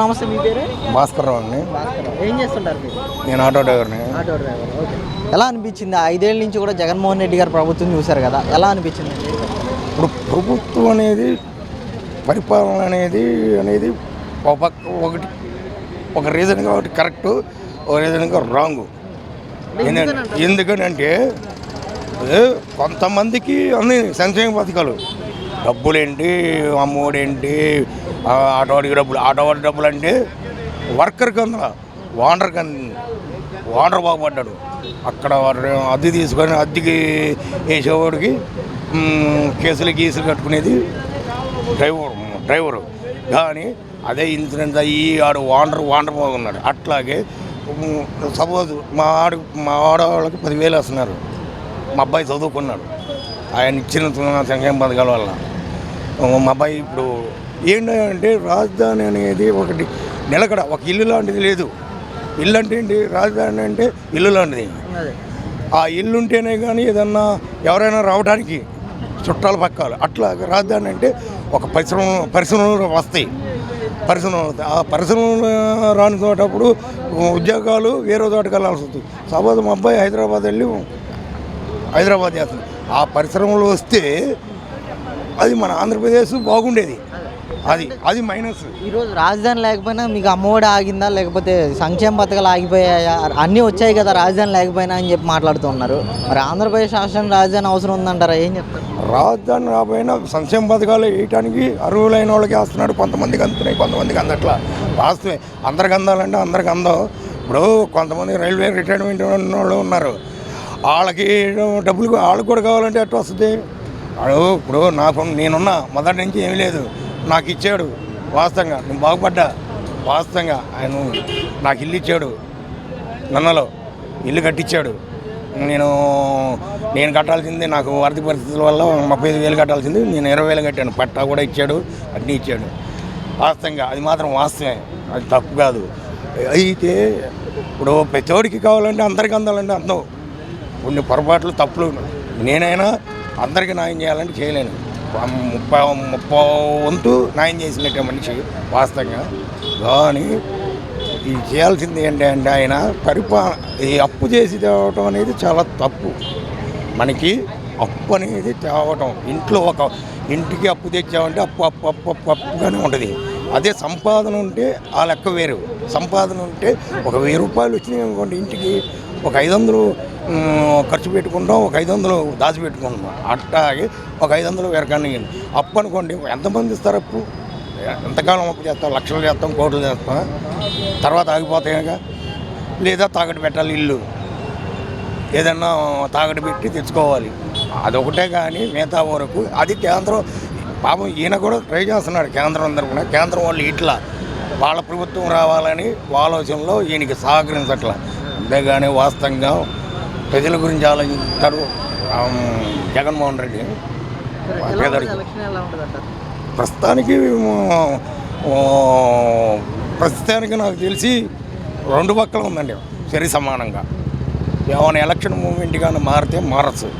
నమస్తే మీ పేరు? భాస్కర్ రావు అండి ఏం చేస్తుంటారు మీరు? నేను ఆటో డ్రైవర్ని. Auto driver okay. ఎలా అనిపించింది? ఐదేళ్ళ నుంచి కూడా జగన్మోహన్ రెడ్డి గారు ప్రభుత్వం చూశారు కదా. ఎలా అనిపించింది? ఇప్పుడు ప్రభుత్వం అనేది పరిపాలన అనేది అనేది ఒకటి ఒక రీజన్గా ఒకటి కరెక్ట్ ఒక రీజన్గా రాంగ్. ఎందుకని అంటే ఏ, కొంతమందికి అన్ని సంక్షేమ పథకాలు. డబ్బులేంటి అమ్మఒడేంటి ఆ, ఆటోవాడికి డబ్బులు ఆటోవాడి డబ్బులు అంటే వర్కర్కి అందులో ఓనర్కి అంది. ఓనర్ బాగుపడ్డాడు. అక్కడ అద్దె తీసుకొని అద్దెకి వేసేవాడికి కేసులు గీసులు కట్టుకునేది డ్రైవర్ డ్రైవరు. కానీ అదే ఇన్సూరెన్స్ అయ్యి ఆడు ఓనర్ ఓనర్ బాగున్నాడు. అట్లాగే సపోజ్ మా ఆడు మా ఆడవాళ్ళకి పదివేలు వస్తున్నారు. మా అబ్బాయి చదువుకున్నాడు. ఆయన ఇచ్చిన సంక్షేమ పథకాల వల్ల. మా అబ్బాయి ఇప్పుడు ఏంటంటే రాజధాని అనేది ఒకటి నిలకడ ఒక ఇల్లు లాంటిది లేదు. ఇల్లు అంటే ఏంటి? రాజధాని అంటే ఇల్లు లాంటిది. ఆ ఇల్లు ఉంటేనే కానీ ఏదన్నా ఎవరైనా రావడానికి చుట్టాల పక్కాలు. అట్లా రాజధాని అంటే ఒక పరిశ్రమ పరిశ్రమలు వస్తాయి. పరిశ్రమలు వస్తాయి. ఆ పరిశ్రమలు రాని చోటప్పుడు ఉద్యోగాలు వేరే చోటకి వెళ్ళాల్సి వస్తుంది. సపోజ్ మా అబ్బాయి హైదరాబాద్ వెళ్ళి హైదరాబాద్ చేస్తుంది ఆ పరిశ్రమలు వస్తే అది మన ఆంధ్రప్రదేశ్ బాగుండేది. అది అది మైనస్ ఈరోజు రాజధాని లేకపోయినా మీకు అమ్మఒడి ఆగిందా? లేకపోతే సంక్షేమ పథకాలు ఆగిపోయాయా? అన్నీ వచ్చాయి కదా రాజధాని లేకపోయినా అని చెప్పి మాట్లాడుతున్నారు మరి ఆంధ్రప్రదేశ్ రాష్ట్రం రాజధాని అవసరం ఉందంటారా? ఏం చెప్తారు? రాజధాని రాబోయిన సంక్షేమ పథకాలు వేయటానికి అర్హులైన వాళ్ళకి వేస్తున్నాడు కొంతమందికి అందుతున్నాయి కొంతమందికి అందట్లా వాస్తవే అందరికి అందాలంటే అందరికి అందం. ఇప్పుడు కొంతమంది రైల్వే రిటైర్మెంట్ వాళ్ళు ఉన్నారు. వాళ్ళకి డబ్బులు వాళ్ళకి కూడా కావాలంటే ఎట్లా వస్తుంది. ఇప్పుడు నాకు నేనున్నా మొదటి నుంచి ఏమీ లేదు. నాకు ఇచ్చాడు. వాస్తవంగా. నేను బాగుపడ్డా. వాస్తవంగా ఆయన నాకు ఇల్లు ఇచ్చాడు. నన్నలో ఇల్లు కట్టించాడు నేను నేను కట్టాల్సింది నాకు ఆర్థిక పరిస్థితుల వల్ల ముప్పై ఐదు వేలు కట్టాల్సింది. నేను ఇరవై వేలు కట్టాను. పట్టా కూడా ఇచ్చాడు. అన్నీ ఇచ్చాడు. వాస్తవంగా అది మాత్రం వాస్తవమే. అది తప్పు కాదు. అయితే ఇప్పుడు ప్రతివాడికి కావాలంటే అందరికీ అందాలంటే అందం కొన్ని పొరపాట్లు తప్పులు నేనైనా అందరికీ న్యాయం చేయాలంటే చేయలేను. ముప్పై ముప్పై వంతు న్యాయం చేసినట్టే మనిషి వాస్తవంగా. కానీ ఇది చేయాల్సింది ఏంటంటే ఆయన పరిపాలన ఈ అప్పు చేసి తేవటం అనేది చాలా తప్పు. మనకి అప్పు అనేది తేవటం ఇంట్లో ఒక ఇంటికి అప్పు తెచ్చామంటే అప్పు అప్పు అప్పు అప్పు అప్పుగానే ఉంటుంది. అదే సంపాదన ఉంటే ఆ లెక్క వేరు. సంపాదన ఉంటే ఒక వెయ్యి రూపాయలు వచ్చినాయి అనుకోండి ఇంటికి ఒక ఐదు వందలు ఖర్చు పెట్టుకుంటాం ఒక ఐదు వందలు దాచిపెట్టుకుంటాం అట్లాగే ఒక ఐదు వందలు వేరకన్నా అప్పు అనుకోండి ఎంతమంది ఇస్తారు అప్పు? ఎంతకాలం అప్పు చేస్తాం? లక్షలు చేస్తాం కోట్లు చేస్తాం. తర్వాత ఆగిపోతాయిగా లేదా తాకట్టు పెట్టాలి ఇల్లు. ఏదన్నా తాకట్టు పెట్టి తెచ్చుకోవాలి. అదొకటే కానీ మిగతా వరకు. అది కేంద్రం పాపం ఈయన కూడా ట్రై చేస్తున్నాడు కేంద్రం అందరూ కూడా. కేంద్రం వాళ్ళు ఇట్లా వాళ్ళ ప్రభుత్వం రావాలని ఆలోచనలో ఈయనకి సహకరించట్లా. అంతేగాని వాస్తవంగా ప్రజల గురించి ఆలోచిస్తారు. ఆమ్, జగన్మోహన్ రెడ్డి. పేదరికి. ప్రస్తుతానికి ప్రస్తుతానికి నాకు తెలిసి రెండు పక్కల ఉందండి. సరి సమానంగా. ఏమైనా ఎలక్షన్ మూమెంట్ కానీ మారితే మారచ్చు.